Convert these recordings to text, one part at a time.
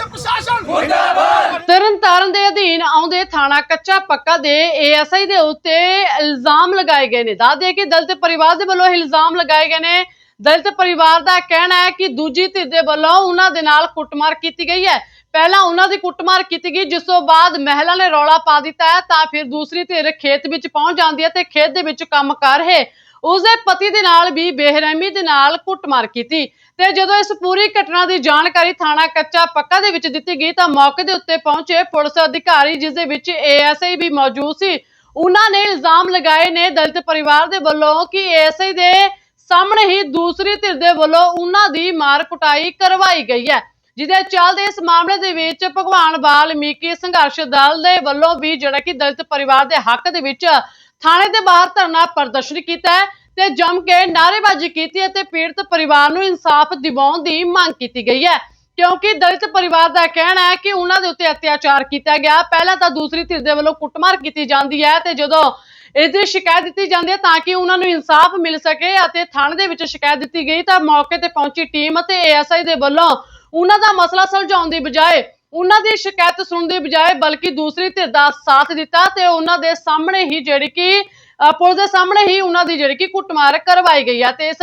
Police ਪ੍ਰਸ਼ਾਸਨ। ਮੁਰਦਾਬਾਦ। ਤਰਨਤਾਰਨ ਦੇ ਅਧੀਨ ਆਉਂਦੇ ਥਾਣਾ ਕੱਚਾ ਪੱਕਾ ਦੇ ਏਐਸਆਈ ਦੇ ਉੱਤੇ ਇਲਜ਼ਾਮ ਲਗਾਏ ਗਏ ਨੇ। ਦੱਸਦੇ ਕਿ ਦਲਿਤ ਪਰਿਵਾਰ ਦੇ ਵੱਲੋਂ ਇਲਜ਼ਾਮ ਲਗਾਏ ਗਏ ਨੇ। ਦਲਿਤ ਪਰਿਵਾਰ ਦਾ ਕਹਿਣਾ ਹੈ ਕਿ ਦੂਜੀ ਧਿਰ ਦੇ ਵੱਲੋਂ ਉਹਨਾਂ ਦੇ ਨਾਲ ਕੁੱਟਮਾਰ ਕੀਤੀ ਗਈ ਹੈ। ਪਹਿਲਾਂ ਉਹਨਾਂ ਦੀ ਕੁੱਟਮਾਰ ਕੀਤੀ ਗਈ ਜਿਸ ਤੋਂ ਬਾਅਦ ਮਹਿਲਾ ਨੇ ਰੌਲਾ ਪਾ ਦਿੱਤਾ ਹੈ ਤਾਂ ਫਿਰ ਦੂਸਰੀ ਧਿਰ ਖੇਤ ਵਿੱਚ ਪਹੁੰਚ ਜਾਂਦੀ ਹੈ ਤੇ ਖੇਤ ਦੇ ਵਿੱਚ ਕੰਮ ਕਰ ਰਹੇ। ਉਸਦੇ ਪਤੀ ਦੇ ਨਾਲ ਵੀ ਬੇਰਹਿਮੀ ਦੇ ਨਾਲ ਕੁੱਟਮਾਰ ਕੀਤੀ। ਤੇ ਜਦੋਂ ਇਸ ਪੂਰੀ ਘਟਨਾ ਦੀ ਜਾਣਕਾਰੀ ਥਾਣਾ ਕੱਚਾ ਪੱਕਾ ਦੇ ਵਿੱਚ ਦਿੱਤੀ ਗਈ ਤਾਂ ਮੌਕੇ ਦੇ ਉੱਤੇ ਪਹੁੰਚੇ ਪੁਲਿਸ ਅਧਿਕਾਰੀ, ਜਿਸ ਦੇ ਵਿੱਚ ਏਐਸਆਈ ਵੀ ਮੌਜੂਦ ਸੀ। ਉਹਨਾਂ ਨੇ ਇਲਜ਼ਾਮ ਲਗਾਏ ਨੇ ਦਲਿਤ ਪਰਿਵਾਰ ਦੇ ਵੱਲੋਂ ਕਿ ਏਐਸਆਈ ਦੇ ਸਾਹਮਣੇ ਹੀ ਦੂਸਰੀ ਧਿਰ ਦੇ ਵੱਲੋਂ ਉਹਨਾਂ ਦੀ ਮਾਰ ਕੁਟਾਈ ਕਰਵਾਈ ਗਈ ਹੈ, ਜਿਹਦੇ ਚੱਲਦੇ ਇਸ ਮਾਮਲੇ ਦੇ ਵਿੱਚ ਭਗਵਾਨ ਵਾਲਮੀਕੀ ਸੰਘਰਸ਼ ਦਲ ਦੇ ਵੱਲੋਂ ਵੀ ਜਿਹੜਾ ਕਿ ਦਲਿਤ ਪਰਿਵਾਰ ਦੇ ਹੱਕ ਦੇ ਵਿੱਚ ਥਾਣੇ ਦੇ ਬਾਹਰ ਧਰਨਾ ਪ੍ਰਦਰਸ਼ਨ ਕੀਤਾ ਹੈ। ਤੇ ਜੰਮ ਕੇ ਨਾਅਰੇਬਾਜ਼ੀ ਕੀਤੀ ਹੈ ਪੀੜਤ ਪਰਿਵਾਰ ਨੂੰ ਇਨਸਾਫ ਦਿਵਾਉਣ ਦੀ ਮੰਗ ਕੀਤੀ ਗਈ ਹੈ। ਕਿਉਂਕਿ ਦਲਿਤ ਪਰਿਵਾਰ ਦਾ ਕਹਿਣਾ ਹੈ ਕਿ ਉਹਨਾਂ ਦੇ ਉੱਤੇ ਅਤਿਆਚਾਰ ਕੀਤਾ ਗਿਆ। ਪਹਿਲਾਂ ਤਾਂ ਦੂਸਰੀ ਧਿਰ ਦੇ ਵੱਲੋਂ ਕੁੱਟਮਾਰ ਕੀਤੀ ਜਾਂਦੀ ਹੈ ਤੇ ਜਦੋਂ ਇਸ ਦੀ ਸ਼ਿਕਾਇਤ ਦਿੱਤੀ ਜਾਂਦੀ ਹੈ ਤਾਂ ਕਿ ਉਹਨਾਂ ਨੂੰ ਇਨਸਾਫ ਮਿਲ ਸਕੇ ਅਤੇ ਥਾਣੇ ਦੇ ਵਿੱਚ ਸ਼ਿਕਾਇਤ ਦਿੱਤੀ ਗਈ ਤਾਂ ਮੌਕੇ ਤੇ ਪਹੁੰਚੀ ਟੀਮ ਅਤੇ ਏਐਸਆਈ ਦੇ ਵੱਲੋਂ ਉਹਨਾਂ ਦਾ ਮਸਲਾ ਸੁਲਝਾਉਣ ਦੀ ਬਜਾਏ ਉਹਨਾਂ ਦੀ ਸ਼ਿਕਾਇਤ ਸੁਣਨ ਦੀ ਬਜਾਏ ਬਲਕਿ ਦੂਸਰੀ ਧਿਰ ਦਾ ਸਾਥ ਦਿੱਤਾ ਤੇ ਉਹਨਾਂ ਦੇ ਸਾਹਮਣੇ ਹੀ ਜਿਹੜੀ ਕਿ ਪੁਲਿਸ ਦੇ ਸਾਹਮਣੇ ਹੀ ਉਹਨਾਂ ਦੀ ਜਿਹੜੀ ਕਿ ਕੁੱਟਮਾਰ ਕਰਵਾਈ ਗਈ ਹੈ ਤੇ ਇਸ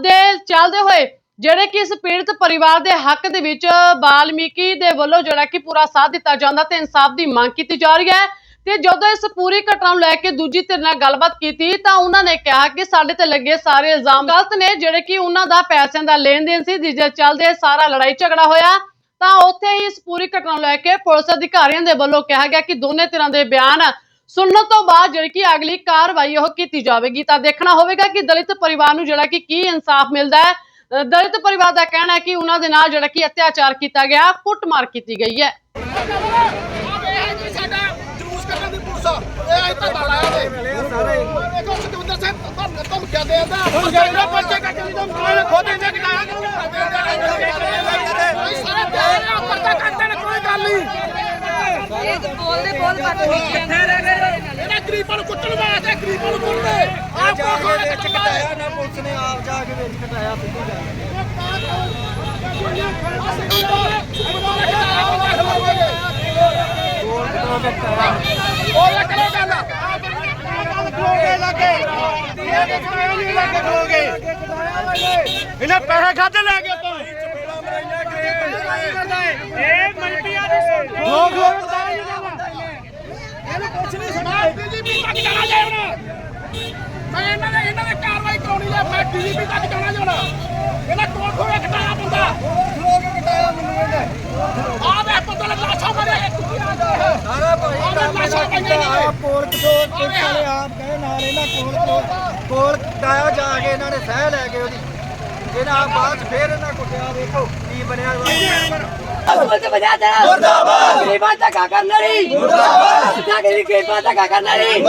ਦੇ ਚੱਲਦੇ ਹੋਏ ਜਿਹੜੇ ਕਿ ਇਸ ਪੀੜਤ ਪਰਿਵਾਰ ਦੇ ਹੱਕ ਦੇ ਵਿੱਚ ਬਾਲਮੀਕੀ ਦੇ ਵੱਲੋਂ ਜਿਹੜਾ ਕਿ ਪੂਰਾ ਸਾਥ ਦਿੱਤਾ ਜਾਂਦਾ ਤੇ ਇਨਸਾਫ ਦੀ ਮੰਗ ਕੀਤੀ ਜਾ ਰਹੀ ਹੈ। ਤੇ ਜਦੋਂ ਇਸ ਪੂਰੀ ਘਟਨਾ ਨੂੰ ਲੈ ਕੇ ਦੂਜੀ ਧਿਰ ਨਾਲ ਗੱਲਬਾਤ ਕੀਤੀ ਤਾਂ ਉਹਨਾਂ ਨੇ ਕਿਹਾ ਕਿ ਸਾਡੇ ਤੇ ਲੱਗੇ ਸਾਰੇ ਇਲਜ਼ਾਮ ਗਲਤ ਨੇ, ਜਿਹੜੇ ਕਿ ਉਹਨਾਂ ਦਾ ਪੈਸਿਆਂ ਦਾ ਲੈਣ ਦੇਣ ਸੀ, ਜਿਸ ਦੇ ਚੱਲਦੇ ਸਾਰਾ ਲੜਾਈ ਝਗੜਾ ਹੋਇਆ। ਤਾਂ ਉੱਥੇ ਹੀ ਇਸ ਪੂਰੀ ਘਟਨਾ ਨੂੰ ਲੈ ਕੇ ਪੁਲਿਸ ਅਧਿਕਾਰੀਆਂ ਦੇ ਵੱਲੋਂ ਕਿਹਾ ਗਿਆ ਕਿ ਦੋਨੇ ਧਿਰਾਂ ਦੇ ਬਿਆਨ ਸੁਣਨ ਤੋਂ ਬਾਅਦ ਜਿਹੜੀ ਕਿ ਅਗਲੀ ਕਾਰਵਾਈ ਉਹ ਕੀਤੀ ਜਾਵੇਗੀ, ਤਾਂ ਦੇਖਣਾ ਹੋਵੇਗਾ ਕਿ ਦਲਿਤ ਪਰਿਵਾਰ ਨੂੰ ਜਿਹੜਾ ਕਿ ਕੀ ਇਨਸਾਫ ਮਿਲਦਾ ਹੈ। ਦਲਿਤ ਪਰਿਵਾਰ ਦਾ ਕਹਿਣਾ ਹੈ ਕਿ ਉਹਨਾਂ ਦੇ ਨਾਲ ਜਿਹੜਾ ਕਿ ਅਤਿਆਚਾਰ ਕੀਤਾ ਗਿਆ, ਕੁੱਟਮਾਰ ਕੀਤੀ ਗਈ ਹੈ। ਕੋਈ ਗੱਲ ਨਹੀਂ ਇਹ ਤਾਂ ਬੋਲਦੇ ਬਹੁਤ ਘੱਟ ਕਿੱਥੇ ਰਹਿ ਗਏ? ਇਹਨਾਂ ਗਰੀਬਾਂ ਨੂੰ ਕੁੱਟਣ ਵਾਸਤੇ ਗਰੀਬਾਂ ਨੂੰ ਕੁੱਟਦੇ। ਆਪ ਕੋਲ ਕੇ ਵਿੱਚ ਕਟਾਇਆ ਨਾ ਪੁਲਿਸ ਨੇ ਆਪ ਜਾ ਕੇ ਵਿੱਚ ਕਟਾਇਆ ਸਿੱਧੀ ਗੱਲ ਉਹ ਲੱਕੜੇ ਗੱਲ ਖਲੋਗੇ ਲੱਗੇ ਨਹੀਂ ਲੱਗੇ ਖਲੋਗੇ ਇਹਨੇ ਪੈਸੇ ਖਾਦੇ ਲੈ ਕੇ ਤੋਂ ਇਹ ਮਲਟੀਆਂ ਦੇ ਲੋਕ ਲੋਕ ਇਹਨੂੰ ਕੁਛ ਨਹੀਂ ਸੁਣਾ ਡੀਜੀਪੀ ਤੱਕ ਜਾਣਾ ਜਾਏ ਹੁਣ। ਮੈਂ ਇਹਨਾਂ ਦੇ ਇਹਨਾਂ ਦੇ ਕਾਰਵਾਈ ਕਰਾਉਣੀ ਹੈ ਮੈਂ ਡੀਜੀਪੀ ਤੱਕ ਜਾਣਾ ਜਾਣਾ ਇਹਨਾਂ ਕੋਲ ਖੋਏ ਕਟਾਇਆ ਬੰਦਾ। ਲੋਕ ਕਟਾਇਆ ਮੈਨੂੰ ਇਹਨੇ ਆ ਵੇ ਪਤਾ ਲੱਗ ਲਾਸ਼ਾਂ ਮਾਰਿਆ ਇੱਕ ਕੀ ਆ ਗਿਆ ਸਾਰਾ ਭਾਈ ਕੰਮ ਇਹਦਾ ਕੀਤਾ ਆ ਪੋਲ ਕਟੋ ਪੁਲਿਸ ਵਾਲੇ ਆਪ ਕਹੇ ਨਾਲ ਇਹਨਾਂ ਕੋਲ ਕੋਲ ਕੋਲ ਕਟਾਇਆ ਜਾ ਕੇ ਇਹਨਾਂ ਨੇ ਸਹਿ ਲੈ ਕੇ ਉਹਦੀ। ਇਹਨਾਂ ਬਾਅਦ ਫੇਰ ਇਹਨਾਂ ਕੁੱਟਿਆ। ਦੇਖੋ ਕੀ ਬਣਿਆ ਬੋਲਦੇ ਬਜਾ ਦੇ ਮੁਰਦਾਬਾਦ! ਗਰੀਬਾਂ ਦਾ ਕਾ ਕਰਨਾ ਨਹੀਂ ਮੁਰਦਾਬਾਦ! ਕਾ ਕਰਨਾ ਨਹੀਂ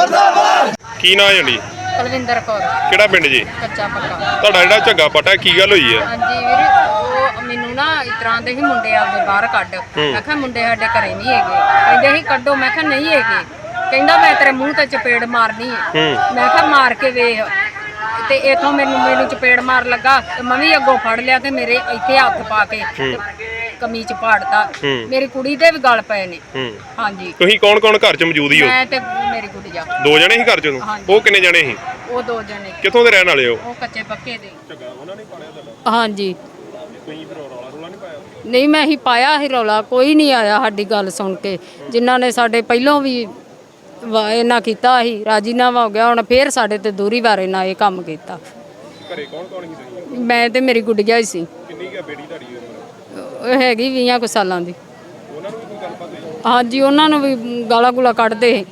ਕੀ ਨਾਂ ਹੈ ਜੰਡੀ ਕੁਲਵਿੰਦਰ ਕੌਰ। ਕਿਹੜਾ ਪਿੰਡ ਜੀ? ਕੱਚਾ ਪੱਕਾ। ਤੁਹਾਡਾ ਜਿਹੜਾ ਝੱਗਾ ਪਟਾ ਕੀ ਗੱਲ ਹੋਈ ਹੈ? ਹਾਂਜੀ ਵੀਰ ਉਹ ਮੈਨੂੰ ਨਾ ਇਸ ਤਰ੍ਹਾਂ ਦੇ ਹੀ ਮੁੰਡੇ ਆਪਦੇ ਬਾਹਰ ਕੱਢ। ਮੈਂ ਕਿਹਾ ਮੁੰਡੇ ਸਾਡੇ ਘਰੇ ਨਹੀਂ ਹੈਗੇ। ਕਹਿੰਦੇ ਸੀ ਕੱਢੋ। ਮੈਂ ਕਿਹਾ ਨਹੀਂ ਹੈਗੇ। ਕਹਿੰਦਾ ਮੈਂ ਤੇਰੇ ਮੂੰਹ ਤੇ ਚਪੇੜ ਮਾਰਨੀ ਹੈ। ਮੈਂ ਕਿਹਾ ਮਾਰ ਕੇ ਵੇਖ। ਤੇ ਇਥੋਂ ਮੈਨੂੰ ਮੈਨੂੰ ਚਪੇੜ ਮਾਰ ਲੱਗਾ ਤੇ ਮੈਂ ਵੀ ਅੱਗੋਂ ਫੜ ਲਿਆ ਤੇ ਮੇਰੇ ਇੱਥੇ ਹੱਥ ਪਾ ਕੇ। ਕਮੀਜ਼ ਪਾੜਤਾ। ਮੇਰੀ ਕੁੜੀ ਦੇ ਵੀ ਗਲ ਪਏ ਨੇ। ਹੂੰ। ਹਾਂਜੀ। ਤੁਸੀਂ ਕੌਣ ਕੌਣ ਘਰ ਚ ਮੌਜੂਦ ਹੀ ਹੋ? ਮੈਂ ਤੇ ਮੇਰੀ ਗੁੱਡੀਆ ਦੋ ਜਣੇ ਸੀ ਘਰ ਚ ਹਾਂਜੀ। ਉਹ ਕਿੰਨੇ ਜਣੇ ਸੀ? ਉਹ ਦੋ ਜਣੇ। ਕਿੱਥੋਂ ਦੇ ਰਹਿਣ ਵਾਲੇ ਹੋ? ਉਹ ਕੱਚੇ ਪੱਕੇ ਦੇ। ਹਾਂਜੀ। ਨਹੀਂ ਮੈਂ ਹੀ ਪਾਇਆ ਸੀ ਰੌਲਾ। ਕੋਈ ਨਹੀਂ ਆਇਆ ਸਾਡੀ ਗੱਲ ਸੁਣ ਕੇ। ਜਿਨ੍ਹਾਂ ਨੇ ਸਾਡੇ ਪਹਿਲੋਂ ਵੀ ਵਾ- ਇਹਨਾਂ ਕੀਤਾ ਸੀ ਰਾਜੀਨਾਮਾ ਹੋ ਗਿਆ ਹੁਣ ਫੇਰ ਸਾਡੇ ਤੇ ਦੂਰੀ ਵਾਰੇ ਨਾਲ ਇਹ ਕੰਮ ਕੀਤਾ। ਘਰੇ ਕੌਣ ਕੌਣ ਸੀ ਮੈਂ ਤੇ ਮੇਰੀ ਗੁੱਡੀਆ ਹੀ ਸੀ। ਕਿੰਨੀ ਕੁ ਬੇੜੀ ਤੁਹਾਡੀ ਹੈਗੀ 20 ਕੁ ਸਾਲਾਂ ਦੀ ਉਹਨਾਂ ਨੂੰ ਵੀ ਕੋਈ ਗੱਲਬਾਤ ਹੋਈ ਹਾਂਜੀ ਉਹਨਾਂ ਨੂੰ ਵੀ ਗਾਲਾਂ ਗੁਲਾ ਕੱਢਦੇ।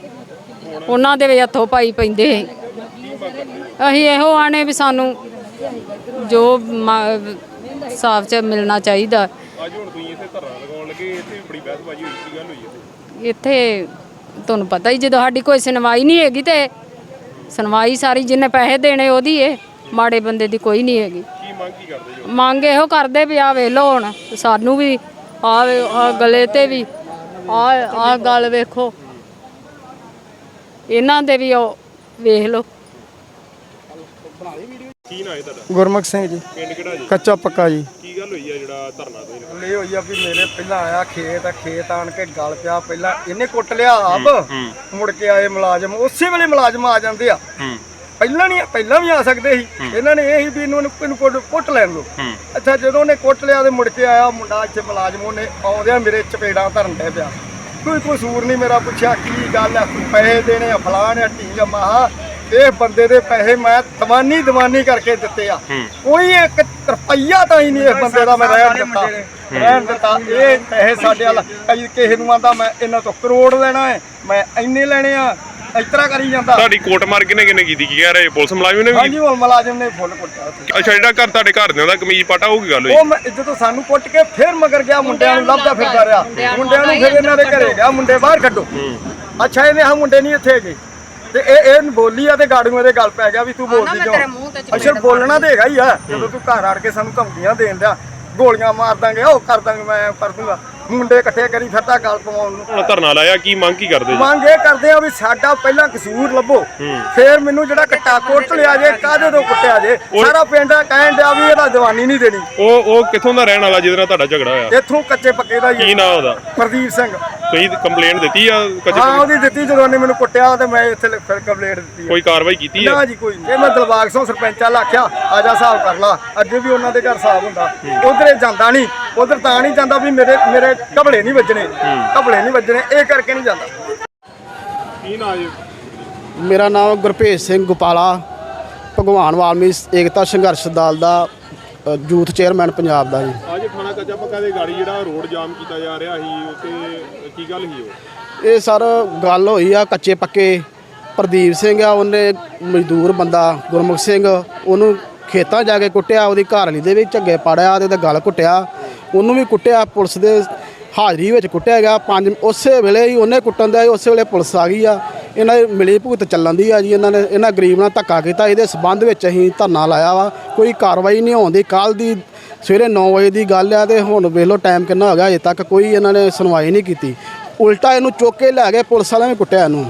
ਉਹਨਾਂ ਦੇ ਵੀ ਹੱਥੋਂ ਪਾਈ ਪੈਂਦੇ। ਅਸੀਂ ਇਹੋ ਆਣੇ ਵੀ ਸਾਨੂੰ ਜੋ ਸਾਫ਼ ਚ ਮਿਲਣਾ ਚਾਹੀਦਾ ਅੱਜ ਹੁਣ ਤੁਸੀਂ ਇੱਥੇ ਧਰਨਾ ਲਗਾਉਣ ਲੱਗੇ ਇੱਥੇ ਵੀ ਬੜੀ ਬਹਿਸਬਾਜ਼ੀ ਹੋਈ ਕੀ ਗੱਲ ਹੋਈ ਇੱਥੇ ਇੱਥੇ ਤੁਹਾਨੂੰ ਪਤਾ ਹੀ ਜਦੋਂ ਸਾਡੀ ਕੋਈ ਸੁਣਵਾਈ ਨਹੀਂ ਹੈਗੀ ਤੇ ਸੁਣਵਾਈ ਸਾਰੀ ਜਿੰਨੇ ਪੈਸੇ ਦੇਣੇ ਉਹਦੀ ਏ ਮਾੜੇ ਬੰਦੇ ਦੀ ਕੋਈ ਨਹੀਂ ਹੈਗੀ ਮੰਗ ਕੀ ਕਰਦੇ ਜੋ? ਮੰਗ ਇਹੋ ਕਰਦੇ ਵੀ ਆ ਵੇਖ ਲਓ ਹੁਣ ਸਾਨੂੰ ਵੀ ਆ ਆ ਗਲੇ ਤੇ ਵੀ ਆ ਆ ਗੱਲ ਵੇਖੋ। ਇਹਨਾਂ ਦੇ ਵੀ ਉਹ ਵੇਖ ਲਓ। ਕੀ ਨਾਂ ਹੈ ਤੁਹਾਡਾ? ਗੁਰਮੁਖ ਸਿੰਘ ਜੀ। ਪਿੰਡ ਕਿਹੜਾ ਜੀ? ਕੱਚਾ ਪੱਕਾ ਜੀ। ਕੀ ਗੱਲ ਹੋਈ ਆ ਜਿਹੜਾ ਧਰਨਾ ਦੇ ਗੱਲ ਇਹ ਹੋਈ ਆ ਵੀ ਮੇਰੇ ਪਹਿਲਾਂ ਆਇਆ ਖੇਤ ਖੇਤ ਆਣ ਕੇ ਗਲ ਪਿਆ। ਪਹਿਲਾਂ ਇਹਨੇ ਕੁੱਟ ਲਿਆ ਆਪ। ਮੁੜ ਕੇ ਆਏ ਮੁਲਾਜ਼ਮ ਉਸੇ ਵੇਲੇ ਮੁਲਾਜ਼ਮ ਆ ਜਾਂਦੇ ਆ। ਹੂੰ। ਪਹਿਲਾਂ ਨਹੀਂ ਪਹਿਲਾਂ ਵੀ ਆ ਸਕਦੇ ਸੀ। ਇਹਨਾਂ ਨੇ ਇਹ ਹੀ ਵੀ ਇਹਨੂੰ ਇਹਨੂੰ ਕੁੱਟ ਕੁੱਟ ਲੈਣ ਲੋ ਅੱਛਾ ਜਦੋਂ ਉਹਨੇ ਕੁੱਟ ਲਿਆ ਤੇ ਮੁੜ ਕੇ ਆਇਆ ਮੁੰਡਾ ਇੱਥੇ ਮੁਲਾਜ਼ਮ ਉਹਨੇ ਆਉਂਦਿਆਂ ਮੇਰੇ ਚਪੇੜਾਂ ਧਰਨ ਡਿਆ ਪਿਆ। ਕੋਈ ਕਸੂਰ ਨਹੀਂ ਮੇਰਾ ਪੁੱਛਿਆ ਕੀ ਗੱਲ ਆ? ਕੋਈ ਪੈਸੇ ਦੇਣੇ ਆ ਫਲਾਣ ਆ ਢੀਂਗ ਮਹਾ ਇਹ ਬੰਦੇ ਦੇ ਪੈਸੇ ਮੈਂ ਦਵਾਨੀ ਦਵਾਨੀ ਕਰਕੇ ਦਿੱਤੇ ਆ। ਕੋਈ ਇੱਕ ਰੁਪਈਆ ਤਾਂ ਹੀ ਨਹੀਂ ਇਸ ਬੰਦੇ ਦਾ ਮੈਂ ਰਹਿਣ ਦਿੱਤਾ। ਰਹਿਣ ਦਿੱਤਾ। ਇਹ ਪੈਸੇ ਸਾਡੇ ਵੱਲ ਕਈ ਕਿਸੇ ਨੂੰ ਆਂਦਾ ਮੈਂ ਇਹਨਾਂ ਤੋਂ ਕਰੋੜ ਲੈਣਾ ਹੈ ਮੈਂ ਇੰਨੇ ਲੈਣੇ ਆ। ਇਸ ਤਰ੍ਹਾਂ ਕਰੀ ਜਾਂਦਾ। ਤੁਹਾਡੀ ਕੋਟ ਮਾਰ ਕਿਨੇ ਕਿਨੇ ਕੀਤੀ? ਕੀ ਕਹਿ ਰਹੇ? ਪੁਲਿਸ ਮੁਲਾਜ਼ਮ ਨੇ ਵੀ ਹਾਂਜੀ ਉਹ ਮੁਲਾਜ਼ਮ ਨੇ ਫੁੱਲ ਕੁੱਟਿਆ। ਕੀਤੀ? ਅੱਛਾ ਜਿਹੜਾ ਘਰ ਤੁਹਾਡੇ ਘਰਦਿਆਂ ਦਾ ਕਮੀਜ਼ ਪਾਟਾ ਉਹ ਕੀ ਗੱਲ ਹੋਈ? ਉਹ ਮੈਂ ਜਦੋਂ ਸਾਨੂੰ ਕੁੱਟ ਕੇ ਫਿਰ ਮਗਰ ਗਿਆ ਮੁੰਡਿਆਂ ਨੂੰ ਲੱਭਦਾ ਫਿਰਦਾ ਰਿਹਾ। ਮੁੰਡਿਆਂ ਨੂੰ ਫਿਰ ਇਹਨਾਂ ਦੇ ਘਰੇ ਗਿਆ ਮੁੰਡੇ ਬਾਹਰ ਕੱਢੋ। ਅੱਛਾ ਇਹਨੇ ਆ ਮੁੰਡੇ ਨਹੀਂ ਇੱਥੇ ਹੈਗੇ। ਤੇ ਇਹ ਇਹ ਬੋਲੀ ਆ ਤੇ ਗਾੜੂ ਇਹਦੇ ਗੱਲ ਪੈ ਗਿਆ ਵੀ ਤੂੰ ਬੋਲਦੀ ਮੈਂ ਤੇਰੇ ਮੂੰਹ ਤੇ ਕਿਉਂ ਚਪੇੜ ਅੱਛਾ ਬੋਲਣਾ ਤੇ ਹੈਗਾ ਹੀ ਆ। ਜਦੋਂ ਤੂੰ ਘਰ ਆੜ ਕੇ ਸਾਨੂੰ ਧਮਕੀਆਂ ਦੇਣ ਦਿਆ ਗੋਲੀਆਂ ਮਾਰ ਦਾਂਗੇ ਉਹ ਕਰ ਦਾਂਗੇ ਮੈਂ ਕਰ ਦੂੰਗਾ। ਮੁੰਡੇ ਇਕੱਠੇ ਕਰੀ ਫਿਰਦਾ ਗੱਲ ਪਵਾਉਣ ਨੂੰ। ਹੁਣ ਧਰਨਾ ਲਾਇਆ ਕੀ ਮੰਗ ਕੀ ਕਰਦੇ ਜੀ? ਮੰਗ ਇਹ ਕਰਦੇ ਆ ਵੀ ਸਾਡਾ ਪਹਿਲਾਂ ਕਸੂਰ ਲੱਭੋ। ਫੇਰ ਮੈਨੂੰ ਜਿਹੜਾ ਕੱਟਾ ਕੁੱਟ ਲਿਆ ਜੇ ਕਾਹਦੇ ਤੋਂ ਕੁੱਟਿਆ ਜੇ? ਸਾਰਾ ਪਿੰਡ ਆ ਕਹਿਣ ਡਿਆ ਵੀ ਇਹਦਾ ਜਵਾਨੀ ਨਹੀਂ ਦੇਣੀ। ਉਹ ਉਹ ਕਿੱਥੋਂ ਦਾ ਰਹਿਣ ਵਾਲਾ ਜਿਹਦੇ ਨਾਲ ਤੁਹਾਡਾ ਝਗੜਾ ਹੋਇਆ? ਇੱਥੋਂ ਕੱਚੇ ਪੱਕੇ ਦਾ ਹੀ ਕੀ। ਨਾਂ ਉਹਦਾ? ਪ੍ਰਦੀਪ ਸਿੰਘ। ਤੁਸੀਂ ਕੰਪਲੇਂਟ ਦਿੱਤੀ ਆ ਕੱਚੇ ਹਾਂ ਉਹਦੀ ਦਿੱਤੀ ਜਦੋਂ ਉਹਨੇ ਮੈਨੂੰ ਕੁੱਟਿਆ ਤੇ ਮੈਂ ਇੱਥੇ ਫਿਰ ਕੰਪਲੇਂਟ ਦਿੱਤੀ ਆ। ਕੋਈ ਕਾਰਵਾਈ ਕੀਤੀ ਆ? ਨਾ ਜੀ ਕੋਈ ਨਹੀਂ ਇਹ ਮੈਂ ਦਿਲਬਾਗ ਸਿੰਘ ਸਰਪੰਚਾਂ ਆਖਿਆ ਆ ਜਾ ਹਿਸਾਬ ਕਰ ਲਾ। ਅੱਗੇ ਵੀ ਉਹਨਾਂ ਦੇ ਘਰ ਹਿਸਾਬ ਹੁੰਦਾ। ਉਧਰੇ ਜਾਂਦਾ ਨਹੀਂ ਉਧਰ ਤਾਂ ਨਹੀਂ ਜਾਂਦਾ ਵੀ ਮੇਰੇ ਮੇਰੇ ਘਬਲੇ ਨਹੀਂ ਵੱਜਣੇ। ਘਬਲੇ ਨਹੀਂ ਵੱਜਣੇ ਇਹ ਕਰਕੇ ਨਹੀਂ ਜਾਂਦਾ। ਕੀ ਨਾਂ ਜੀ? ਮੇਰਾ ਨਾਮ ਗੁਰਭੇਜ ਸਿੰਘ ਗੁਪਾਲਾ ਭਗਵਾਨ ਵਾਲਮੀਕ ਏਕਤਾ ਸੰਘਰਸ਼ ਦਲ ਦਾ ਯੂਥ ਚੇਅਰਮੈਨ ਪੰਜਾਬ ਦਾ ਜੀ। ਅੱਜ ਥਾਣਾ ਕੱਚਾ ਪੱਕਾ ਦੇ ਗਾੜੀ ਜਿਹੜਾ ਰੋਡ ਜਾਮ ਕੀਤਾ ਜਾ ਰਿਹਾ ਸੀ ਉੱਤੇ ਕੀ ਗੱਲ ਸੀ ਉਹ? ਇਹ ਸਰ ਗੱਲ ਹੋਈ ਆ ਕੱਚੇ ਪੱਕੇ। ਪ੍ਰਦੀਪ ਸਿੰਘ ਆ ਉਹਨੇ ਮਜ਼ਦੂਰ ਬੰਦਾ ਗੁਰਮੁਖ ਸਿੰਘ ਉਹਨੂੰ ਖੇਤਾਂ ਜਾ ਕੇ ਕੁੱਟਿਆ ਉਹਦੀ ਘਰਵਾਲੀ ਦੇ ਵੀ ਝੱਗੇ ਪਾੜਿਆ ਤੇ ਉਹਦਾ ਗਲ ਕੁੱਟਿਆ। ਉਹਨੂੰ ਵੀ ਕੁੱਟਿਆ ਪੁਲਿਸ ਦੇ ਹਾਜ਼ਰੀ ਵਿੱਚ ਕੁੱਟਿਆ ਗਿਆ। ਪੰਜ ਉਸੇ ਵੇਲੇ ਹੀ ਉਹਨੇ ਕੁੱਟਣ ਦਾ ਉਸੇ ਵੇਲੇ ਪੁਲਿਸ ਆ ਗਈ ਆ। ਇਹਨਾਂ ਦੀ ਮਿਲੀ ਭੁਗਤ ਚੱਲਣ ਦੀ ਆ ਜੀ ਇਹਨਾਂ ਨੇ ਇਹਨਾਂ ਗਰੀਬ ਨਾਲ ਧੱਕਾ ਕੀਤਾ ਇਹਦੇ ਸਬੰਧ ਵਿੱਚ ਅਸੀਂ ਧਰਨਾ ਲਾਇਆ ਵਾ। ਕੋਈ ਕਾਰਵਾਈ ਨਹੀਂ ਹੋਣ ਦੀ ਕੱਲ ਦੀ ਸਵੇਰੇ 9 ਵਜੇ ਦੀ ਗੱਲ ਆ ਤੇ ਹੁਣ ਵੇਖ ਲਓ ਟਾਈਮ ਕਿੰਨਾ ਹੋ ਗਿਆ ਅਜੇ ਤੱਕ ਕੋਈ ਇਹਨਾਂ ਨੇ ਸੁਣਵਾਈ ਨਹੀਂ ਕੀਤੀ। ਉਲਟਾ ਇਹਨੂੰ ਚੁੱਕ ਕੇ ਲੈ ਗਏ ਪੁਲਿਸ ਵਾਲਿਆਂ ਨੇ ਕੁੱਟਿਆ ਇਹਨੂੰ।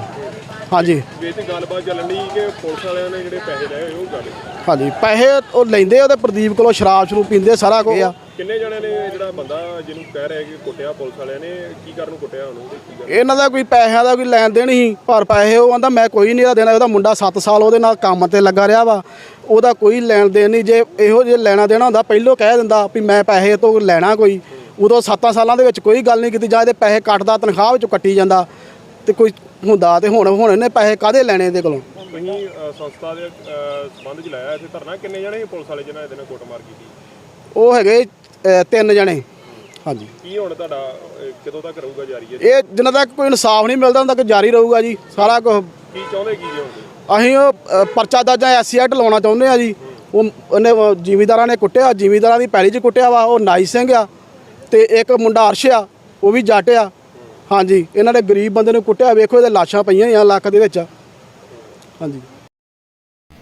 ਹਾਂਜੀ। ਵਿੱਚ ਗੱਲਬਾਤ ਚੱਲਣ ਕਿ ਪੁਲਿਸ ਵਾਲਿਆਂ ਨੇ ਜਿਹੜੇ ਪੈਸੇ ਲਏ ਉਹ ਗੱਲ ਹਾਂਜੀ ਪੈਸੇ ਉਹ ਲੈਂਦੇ ਉਹਦੇ ਪ੍ਰਦੀਪ ਕੋਲੋਂ ਸ਼ਰਾਬ ਸ਼ਰੂ ਪੀਂਦੇ ਸਾਰਾ ਕੁਝ ਆ। ਕਿੰਨੇ ਜਣਿਆਂ ਨੇ ਜਿਹੜਾ ਬੰਦਾ ਜਿਹਨੂੰ ਕਹਿ ਰਿਹਾ ਕਿ ਕੁੱਟਿਆ ਪੁਲਿਸ ਵਾਲਿਆਂ ਨੇ ਕੀ ਕਰਨ ਨੂੰ ਕੁੱਟਿਆ ਉਹਨੂੰ ਤੇ ਕੀ ਗੱਲ? ਇਹਨਾਂ ਦਾ ਕੋਈ ਪੈਸਿਆਂ ਦਾ ਕੋਈ ਲੈਣ ਦੇਣ ਸੀ ਪਰ ਪੈਸੇ ਉਹ ਆਂਦਾ ਮੈਂ ਕੋਈ ਨਹੀਂ ਦੇਣਾ ਉਹਦਾ ਮੁੰਡਾ 7 ਸਾਲ ਉਹਦੇ ਨਾਲ ਕੰਮ ਤੇ ਲੱਗਾ ਰਿਹਾ ਵਾ। ਉਹਦਾ ਕੋਈ ਲੈਣ ਦੇਣ ਨਹੀਂ ਜੇ ਇਹੋ ਜੇ ਲੈਣਾ ਦੇਣਾ ਹੁੰਦਾ ਪਹਿਲੋਂ ਕਹਿ ਦਿੰਦਾ ਵੀ ਮੈਂ ਪੈਸੇ ਤੋਂ ਲੈਣਾ ਕੋਈ। ਉਦੋਂ 7 ਸਾਲਾਂ ਦੇ ਵਿੱਚ ਕੋਈ ਗੱਲ ਨਹੀਂ ਕੀਤੀ ਜਾਂ ਇਹਦੇ ਪੈਸੇ ਕੱਟਦਾ ਤਨਖਾਹ ਵਿੱਚੋਂ ਕੱਟੀ ਜਾਂਦਾ। ਤੇ ਕੋਈ ਹੁੰਦਾ ਤੇ ਹੁਣ ਹੁਣ ਇਹਨੇ ਪੈਸੇ ਕਾਦੇ ਲੈਣੇ ਇਹਦੇ ਕੋਲੋਂ? ਤੁਸੀਂ ਸੰਸਥਾ ਦੇ ਸੰਬੰਧ ਚ ਲਾਇਆ ਇੱਥੇ ਧਰਨਾ ਕਿੰਨੇ ਜਣੇ ਪੁਲਿਸ ਵਾਲੇ ਜਿਹਨਾਂ ਇਹਦੇ ਨਾਲ ਕੁੱਟਮਾਰ ਕੀਤੀ? ਉਹ ਹੈਗੇ ਅ, ਤਿੰਨ ਜਣੇ। ਹਾਂਜੀ। ਕੀ ਹੁਣ ਤੁਹਾਡਾ ਕਦੋਂ ਤੱਕ ਰਹੂਗਾ ਜਾਰੀ ਹੈ ਇਹ ਜਿੰਨਾ ਤੱਕ ਕੋਈ ਇਨਸਾਫ ਨਹੀਂ ਮਿਲਦਾ ਉਹਨਾਂ ਤੱਕ ਜਾਰੀ ਰਹੂਗਾ ਜੀ। ਸਾਰਾ ਕੁਝ ਕੀ ਚਾਹੁੰਦੇ ਕੀ ਜੀ ਹੁਣ? ਤੁਸੀਂ? ਅਸੀਂ ਉਹ ਅ, ਪਰਚਾ ਦਰਜ ਐਸਸੀ ਐਕਟ ਲਾਉਣਾ ਚਾਹੁੰਦੇ ਆ ਜੀ। ਉਹ ਉਹਨੇ ਉਹ ਜ਼ਿਮੀਂਦਾਰਾਂ ਨੇ ਕੁੱਟਿਆ। ਜ਼ਿਮੀਂਦਾਰਾਂ ਦੀ ਪੈਲੀ 'ਚ ਕੁੱਟਿਆ ਵਾ। ਉਹ ਨਾਈ ਸਿੰਘ ਆ ਤੇ ਇੱਕ ਮੁੰਡਾ ਅਰਸ਼ ਆ ਉਹ ਵੀ ਜੱਟ ਆ। ਹਾਂਜੀ। ਇਹਨਾਂ ਨੇ ਗਰੀਬ ਬੰਦੇ ਨੂੰ ਕੁੱਟਿਆ। ਵੇਖੋ ਇਹਦੇ ਲਾਸ਼ਾਂ ਪਈਆਂ ਆ ਲੱਕ ਦੇ ਵਿੱਚ। ਹਾਂਜੀ।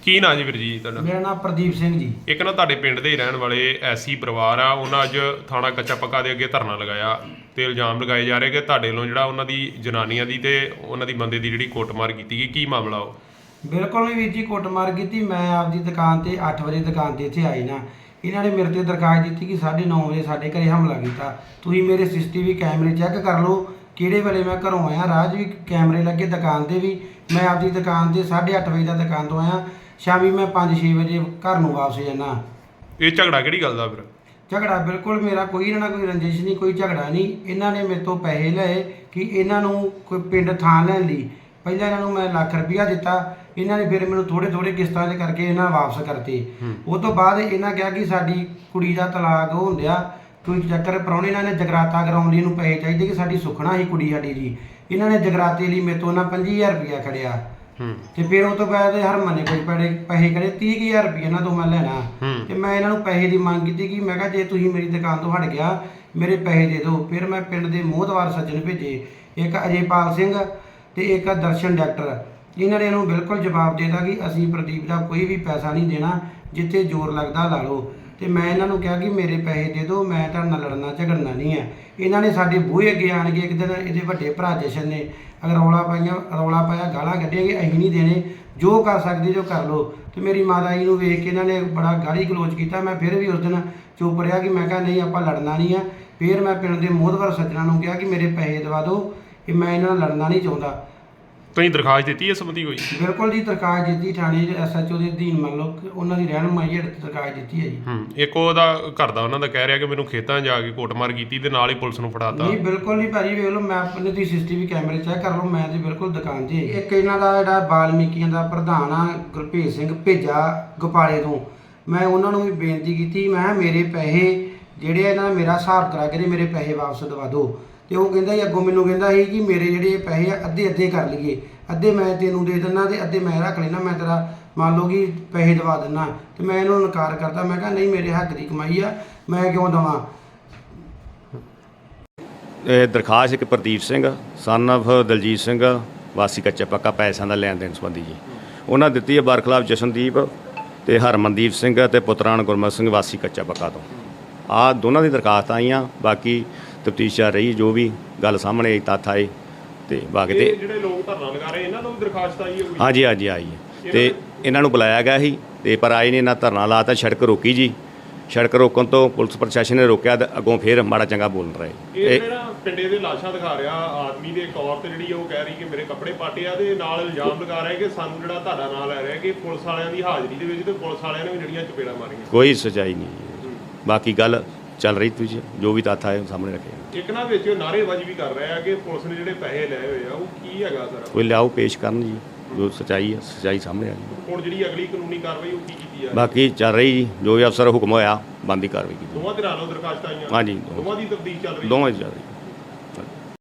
ਕੀ ਨਾਂ ਜੀ ਵੀਰ ਜੀ ਤੁਹਾਡਾ? ਮੇਰਾ ਨਾਮ ਪ੍ਰਦੀਪ ਸਿੰਘ ਜੀ। ਇੱਕ ਨਾ ਤੁਹਾਡੇ ਪਿੰਡ ਦੇ ਹੀ ਰਹਿਣ ਵਾਲੇ ਐਸੀ ਪਰਿਵਾਰ ਆ ਉਹਨਾਂ ਅੱਜ ਥਾਣਾ ਕੱਚਾ ਪੱਕਾ ਦੇ ਅੱਗੇ ਧਰਨਾ ਲਗਾਇਆ ਤੇ ਇਲਜ਼ਾਮ ਲਗਾਏ ਜਾ ਰਹੇ ਕਿ ਤੁਹਾਡੇ ਵੱਲੋਂ ਜਿਹੜਾ ਉਹਨਾਂ ਦੀ ਜਨਾਨੀਆਂ ਦੀ ਤੇ ਉਹਨਾਂ ਦੀ ਬੰਦੇ ਦੀ ਜਿਹੜੀ ਕੁੱਟਮਾਰ ਕੀਤੀ ਗਈ ਕੀ ਮਾਮਲਾ ਉਹ? ਬਿਲਕੁਲ ਵੀ ਵੀਰ ਜੀ ਕੁੱਟਮਾਰ ਕੀਤੀ। ਮੈਂ ਆਪਦੀ ਦੁਕਾਨ ਤੇ 8 ਵਜੇ ਦੁਕਾਨ ਤੇ ਇੱਥੇ ਆਈ ਨਾ। ਇਹਨਾਂ ਨੇ ਮੇਰੇ ਤੇ ਦਰਖਾਸਤ ਦਿੱਤੀ ਕਿ 9:30 ਵਜੇ ਸਾਡੇ ਘਰੇ ਹਮਲਾ ਕੀਤਾ। ਤੁਸੀਂ ਮੇਰੇ ਸੀਸੀਟੀਵੀ ਕੈਮਰੇ ਚੈੱਕ ਕਰ ਲਓ ਕਿਹੜੇ ਵੇਲੇ ਮੈਂ ਘਰੋਂ ਆਇਆ। ਰਾਜ ਵੀ ਕੈਮਰੇ ਲੱਗੇ ਦੁਕਾਨ ਤੇ ਵੀ। ਮੈਂ ਆਪਦੀ ਦੁਕਾਨ ਤੇ 8:30 ਵਜੇ ਦਾ ਦੁਕਾਨ ਤੋਂ ਆਇਆ। ਸ਼ਾਮੀ ਮੈਂ 5-6 ਵਜੇ ਘਰ ਨੂੰ ਵਾਪਸ ਜਾਣਾ ਇਹ ਝਗੜਾ ਕਿਹੜੀ ਗੱਲ ਦਾ ਫਿਰ? ਝਗੜਾ ਬਿਲਕੁਲ ਮੇਰਾ ਕੋਈ ਇਹਨਾਂ ਨਾਲ ਕੋਈ ਰੰਜਿਸ਼ ਨਹੀਂ ਕੋਈ ਝਗੜਾ ਨਹੀਂ। ਇਹਨਾਂ ਨੇ ਮੇਰੇ ਤੋਂ ਪੈਸੇ ਲਏ ਕਿ ਇਹਨਾਂ ਨੂੰ ਕੋਈ ਪਿੰਡ ਥਾਂ ਲੈਣ ਲਈ। ਪਹਿਲਾਂ ਇਹਨਾਂ ਨੂੰ ਮੈਂ ਲੱਖ ਰੁਪਇਆ ਦਿੱਤਾ। ਇਹਨਾਂ ਨੇ ਫਿਰ ਮੈਨੂੰ ਥੋੜੇ ਥੋੜੇ ਕਿਸ਼ਤਾਂ ਦੇ ਕਰਕੇ ਇਹਨਾਂ ਵਾਪਸ ਕਰਤੇ। ਉਹ ਤੋਂ ਬਾਅਦ ਇਹਨਾਂ ਕਿਹਾ ਕਿ ਸਾਡੀ ਕੁੜੀ ਦਾ ਤਲਾਕ ਹੁੰਦਿਆ ਕੋਈ ਚੱਕਰ ਪ੍ਰਾਹੁਣੇ ਇਹਨਾਂ ਨੇ ਜਗਰਾਤਾ ਕਰਾਉਣ ਲਈ ਇਹਨੂੰ ਪੈਸੇ ਚਾਹੀਦੇ ਕਿ ਸਾਡੀ ਸੁਖਣਾ ਸੀ ਕੁੜੀ ਸਾਡੀ ਦੀ ਇਹਨਾਂ ਨੇ ਜਗਰਾਤੇ ਲਈ ਮੇਰੇ ਤੋਂ ਨਾ 25000 ਰੁਪਇਆ ਖੜਿਆ। ਤੇ ਫਿਰ ਉਹ ਤੋਂ ਬਾਅਦ ਹਰ ਮਹੀਨੇ ਕੋਈ ਪੈਸੇ ਪੈਸੇ ਕਰੇ 30000 ਰੁਪਏ ਇਹਨਾਂ ਤੋਂ ਮੈਂ ਲੈਣਾ। ਤੇ ਮੈਂ ਇਹਨਾਂ ਨੂੰ ਪੈਸੇ ਦੀ ਮੰਗ ਕੀਤੀ ਕਿ ਮੈਂ ਕਿਹਾ ਜੇ ਤੁਸੀਂ ਮੇਰੀ ਦੁਕਾਨ ਤੋਂ ਹਟ ਗਿਆ ਮੇਰੇ ਪੈਸੇ ਦੇ ਦਿਓ। ਫਿਰ ਮੈਂ ਪਿੰਡ ਦੇ ਮੋਹਦਵਾਰ ਸੱਜਣ ਭੇਜੇ। ਇੱਕ ਅਜੇਪਾਲ ਸਿੰਘ ਤੇ ਇੱਕ ਦਰਸ਼ਨ ਡਾਕਟਰ। ਇਹਨਾਂ ਨੇ ਇਹਨੂੰ ਬਿਲਕੁਲ ਜਵਾਬ ਦੇਤਾ ਕਿ ਅਸੀਂ ਪ੍ਰਦੀਪ ਦਾ ਕੋਈ ਵੀ ਪੈਸਾ ਨਹੀਂ ਦੇਣਾ ਜਿੱਥੇ ਜ਼ੋਰ ਲੱਗਦਾ ਲਾ ਲਓ। ਤੇ ਮੈਂ ਇਹਨਾਂ ਨੂੰ ਕਿਹਾ ਕਿ ਮੇਰੇ ਪੈਸੇ ਦੇ ਦਿਓ, ਮੈਂ ਤੁਹਾਡੇ ਨਾਲ ਲੜਨਾ, ਝਗੜਨਾ ਨਹੀਂ ਹੈ। ਇਹਨਾਂ ਨੇ ਸਾਡੇ ਬੂਹੇ ਅੱਗੇ ਆਣ ਕੇ ਇੱਕ ਦਿਨ ਇਹਦੇ ਵੱਡੇ ਭਰਾ ਜਸ਼ਨ ਨੇ ਅਗਰ ਰੌਲਾ ਪਾਈਆਂ, ਰੌਲਾ ਪਾਇਆ, ਗਾਲਾਂ ਕੱਢੀਆਂ ਕਿ ਅਸੀਂ ਨਹੀਂ ਦੇਣੇ, ਜੋ ਕਰ ਸਕਦੇ ਜੋ ਕਰ ਲਓ। ਤੇ ਮੇਰੀ ਮਾਤਾ ਜੀ ਨੂੰ ਵੇਖ ਕੇ ਇਹਨਾਂ ਨੇ ਬੜਾ ਗਾਲੀ ਗਲੋਚ ਕੀਤਾ। ਮੈਂ ਫਿਰ ਵੀ ਉਸ ਦਿਨ ਚੁੱਪ ਰਿਹਾ ਕਿ ਮੈਂ ਕਿਹਾ, ਨਹੀਂ, ਆਪਾਂ ਲੜਨਾ ਨਹੀਂ ਆ ਫਿਰ ਮੈਂ ਪਿੰਡ ਦੇ ਮੋਹਦਵਰ ਸੱਜਣਾ ਨੂੰ ਕਿਹਾ ਕਿ ਮੇਰੇ ਪੈਸੇ ਦਵਾ ਦਿਓ, ਕਿ ਮੈਂ ਇਹਨਾਂ ਨਾਲ ਲੜਨਾ ਨਹੀਂ ਚਾਹੁੰਦਾ। ਤੁਸੀਂ ਦਰਖਾਸਤ ਦਿੱਤੀ ਇਸ ਸੰਬੰਧੀ ਕੋਈ? ਬਿਲਕੁਲ ਜੀ ਦਰਖਾਸਤ ਦਿੱਤੀ ਥਾਣੇ ਐਸਐਚਓ ਦੇ ਅਧੀਨ ਮੰਨ ਲਓ ਕਿ ਉਹਨਾਂ ਦੀ ਰਹਿਨੁਮਾਈ ਹੇਠ ਦਰਖਾਸਤ ਦਿੱਤੀ ਹੈ ਜੀ। ਹੂੰ ਇੱਕ ਉਹਦਾ ਘਰ ਦਾ ਉਹਨਾਂ ਦਾ ਕਹਿ ਰਿਹਾ ਕਿ ਮੈਨੂੰ ਖੇਤਾਂ ਜਾ ਕੇ ਕੁੱਟਮਾਰ ਕੀਤੀ ਤੇ ਨਾਲ ਹੀ ਪੁਲਿਸ ਨੂੰ ਫੜਾਤਾ। ਨਹੀਂ ਬਿਲਕੁਲ ਨਹੀਂ ਭਾਜੀ ਵੇਖ ਲਓ ਮੈਂ ਆਪਣੇ ਦੀ ਸੀਸੀਟੀਵੀ ਕੈਮਰੇ ਚੈੱਕ ਕਰ ਲਓ ਮੈਂ ਤੇ ਬਿਲਕੁਲ ਦੁਕਾਨ 'ਤੇ ਹੀ। ਇੱਕ ਇਹਨਾਂ ਦਾ ਜਿਹੜਾ ਬਾਲਮੀਕੀਆਂ ਦਾ ਪ੍ਰਧਾਨ ਆ ਗੁਰਭੇਜ ਸਿੰਘ ਭੇਜਾ ਗੋਪਾਲੇ ਤੋਂ। ਮੈਂ ਉਹਨਾਂ ਨੂੰ ਵੀ ਬੇਨਤੀ ਕੀਤੀ ਮੈਂ ਕਿਹਾ ਮੇਰੇ ਪੈਸੇ ਜਿਹੜੇ ਆ ਇਹਨਾਂ ਦਾ ਮੇਰਾ ਹਿਸਾਬ ਕਰਾ ਕੇ ਤੇ ਮੇਰੇ ਪੈਸੇ ਵਾਪਸ ਦਵਾ ਦਿਓ। ਤੇ ਉਹ ਕਹਿੰਦਾ ਜੀ, ਅੱਗੋਂ ਮੈਨੂੰ ਕਹਿੰਦਾ ਸੀ ਕਿ ਮੇਰੇ ਜਿਹੜੇ ਪੈਸੇ ਆ, ਅੱਧੇ ਅੱਧੇ ਕਰ ਲਈਏ। ਅੱਧੇ ਮੈਂ ਤੈਨੂੰ ਦੇ ਦਿੰਦਾ ਤੇ ਅੱਧੇ ਮੈਂ ਰੱਖ ਲੈਣਾ ਮੈਂ ਤੇਰਾ ਮੰਨ ਲਓ ਕਿ ਪੈਸੇ ਦਵਾ ਦਿੰਦਾ ਤੇ ਮੈਂ ਇਹਨੂੰ ਇਨਕਾਰ ਕਰਦਾ ਮੈਂ ਕਿਹਾ, ਨਹੀਂ, ਮੇਰੇ ਹੱਕ ਦੀ ਕਮਾਈ ਆ, ਮੈਂ ਕਿਉਂ ਦਵਾਂ? ਇਹ ਦਰਖਾਸਤ ਇੱਕ ਪ੍ਰਦੀਪ ਸਿੰਘ ਸਨ of ਦਲਜੀਤ ਸਿੰਘ, ਵਾਸੀ ਕੱਚਾ ਪੱਕਾ ਪੈਸਿਆਂ ਦਾ ਲੈਣ ਦੇਣ ਸੰਬੰਧੀ ਜੀ। ਉਹਨਾਂ ਦਿੱਤੀ ਹੈ ਬਰਖਲਾਫ ਜਸ਼ਨਦੀਪ ਤੇ ਹਰਮਨਦੀਪ ਸਿੰਘ ਤੇ ਪੁੱਤਰਾਨ ਗੁਰਮਤ ਸਿੰਘ ਵਾਸੀ ਕੱਚਾ ਪੱਕਾ ਤੋਂ। ਆ ਦੋਨਾਂ ਦੀ ਦਰਖਾਸਤ ਆਈਆਂ, ਬਾਕੀ ਤਫਤੀਸ਼ ਚੱਲ ਰਹੀ ਜੋ ਵੀ ਗੱਲ ਸਾਹਮਣੇ ਆਈ ਤੱਥ ਆਏ ਤੇ ਬਾਕੀ ਤੇ ਜਿਹੜੇ ਲੋਕ ਧਰਨਾ ਲਗਾ ਰਹੇ ਇਹਨਾਂ ਤੋਂ ਵੀ ਦਰਖਾਸਤ ਆਈ ਹੈ ਕੋਈ? ਹਾਂਜੀ ਹਾਂਜੀ ਆਈ ਹੈ। ਤੇ ਇਹਨਾਂ ਨੂੰ ਬੁਲਾਇਆ ਗਿਆ ਸੀ ਤੇ ਪਰ ਆਏ ਨੇ ਇਹਨਾਂ ਧਰਨਾ ਲਾਤਾ ਸੜਕ ਰੋਕੀ ਜੀ। ਸੜਕ ਰੋਕਣ ਤੋਂ ਪੁਲਿਸ ਪ੍ਰਸ਼ਾਸਨ ਨੇ ਰੋਕਿਆ ਤੇ ਅੱਗੋਂ ਫੇਰ ਮਾੜਾ ਚੰਗਾ ਬੋਲਣ ਰਹੇ। ਇਹ ਇਹ ਜਿਹੜਾ ਪਿੰਡੇ ਦੇ ਲਾਸ਼ਾਂ ਦਿਖਾ ਰਿਹਾ ਆਦਮੀ ਦੇ ਇੱਕ ਔਰਤ ਜਿਹੜੀ ਉਹ ਕਹਿ ਰਹੀ ਕਿ ਮੇਰੇ ਕੱਪੜੇ ਪਾਟੇ ਆ ਤੇ ਨਾਲ ਇਲਜ਼ਾਮ ਲਗਾ ਰਿਹਾ ਕਿ ਸਾਨੂੰ ਜਿਹੜਾ ਤੁਹਾਡਾ ਨਾਂ ਲੈ ਰਿਹਾ ਕਿ ਪੁਲਿਸ ਵਾਲਿਆਂ ਦੀ ਹਾਜ਼ਰੀ ਦੇ ਵਿੱਚ ਤੇ ਪੁਲਿਸ ਵਾਲਿਆਂ ਨੇ ਵੀ ਜਿਹੜੀਆਂ ਚਪੇੜਾਂ ਮਾਰੀਆਂ। ਕੋਈ ਸਚਾਈ ਨਹੀਂ। ਬਾਕੀ ਗੱਲ ਚੱਲ ਰਹੀ ਤੁਸੀਂ ਜੋ ਵੀ ਤੱਥ ਆਏ ਉਹ ਸਾਹਮਣੇ ਰੱਖੇ ਇੱਕ ਨਾ ਵਿੱਚ ਨਾਰੇਬਾਜ਼ੀ ਵੀ ਕਰ ਰਿਹਾ ਕਿ ਪੁਲਿਸ ਨੇ ਜਿਹੜੇ ਪੈਸੇ ਲਏ ਹੋਏ ਆ ਉਹ ਕੀ ਹੈਗਾ ਸਰ? ਕੋਈ ਲਿਆਓ ਪੇਸ਼ ਕਰਨ ਜੀ ਜੋ ਸਚਾਈ ਹੈ ਸਚਾਈ ਸਾਹਮਣੇ ਆ ਜੀ। ਹੁਣ ਜਿਹੜੀ ਅਗਲੀ ਕਾਨੂੰਨੀ ਕਾਰਵਾਈ ਉਹ ਕੀ ਕੀਤੀ ਆ ਬਾਕੀ ਚੱਲ ਰਹੀ ਜੀ ਜੋ ਵੀ ਅਫਸਰ ਹੁਕਮ ਹੋਇਆ ਬੰਦੀ ਕਾਰਵਾਈ ਕੀਤੀ। ਦੋਵਾਂ ਧਿਰਾਂ ਵੱਲੋਂ ਦਰਖਾਸਤਾਂ ਆਈਆਂ। ਹਾਂਜੀ ਦੋਵਾਂ ਦੀ ਤਬਦੀਲ ਚੱਲ ਰਹੀ ਦੋਵਾਂ ਦੀ ਚੱਲ ਰਹੀ